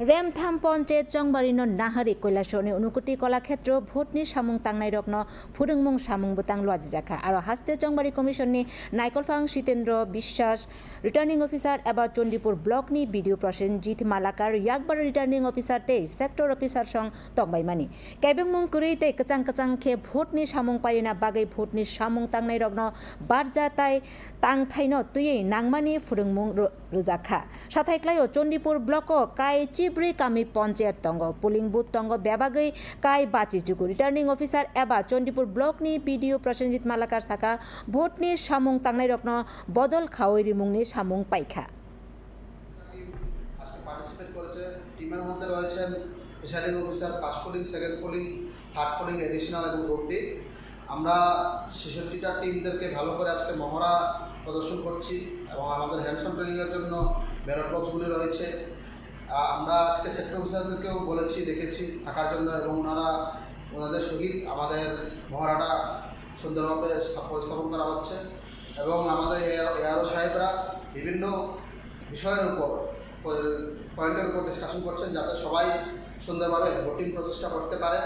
রেমথাম পঞ্চায়েত চংবারিন নাহারি কৈলাসনে অনুকুটি কলাক্ষেত্র, ভোটনি সামুং তাংনাই রকন ফুরুংমুং সামুং বুতাং লজি জাখা। আর হাস্তে চংবারি কমিশননি নাইকলফাং শীতেন্দ্র বিশ্বাস, returning officer এবা চণ্ডীপুর ব্লকনি, বিডিও প্রসেনজিৎ মালাকার, ইয়াকবার রিটার্নিং অফিসার তে সেক্টর অফিসার সং তংবাইমানি কাইবেং কুরি তে কচাং কচাং খে ভোটনি সামুং পাইনা বাগৈ ভোটনি সামুং তাংনাই রকন বারজা তাই তাং থাইন তুই নাংমানি ফুরুংমুং রোজাখা। সাথাইক্লাইও চণ্ডীপুর ব্লক কাই চি চিব্রি কামি পঞ্চায়েত তঙ্গ। পুলিং বুথ তঙ্গ বেবাগৈ কাই বাচিচুকু রিটার্নিং অফিসার এবা চণ্ডীপুর ব্লকনি পিডিও প্রসেনজিৎ মালাকার সাকা ভোটনি সামুং তাংনাই রত্ন বদল খাওয়রি মুংনি সামুং পাইখা। আজকে পার্টিসিপেট রোডটি আমরা ছেষট্টিটা টিমদেরকে ভালো করে আজকে মহড়া প্রদর্শন করছি এবং আমাদের হ্যান্ডসাম ট্রেনিংয়ের জন্য ব্যালট বক্সগুলি রয়েছে। আমরা আজকে সেক্টর অফিসারদেরকেও বলেছি, দেখেছি, থাকার জন্য এবং ওনারা ওনাদের সহিত আমাদের মহড়াটা সুন্দরভাবে পরিস্থাপন করা হচ্ছে এবং আমাদের এআরও সাহেবরা বিভিন্ন বিষয়ের উপর পয়েন্টের উপর ডিসকাশন করছেন যাতে সবাই সুন্দরভাবে ভোটিং প্রসেসটা করতে পারেন।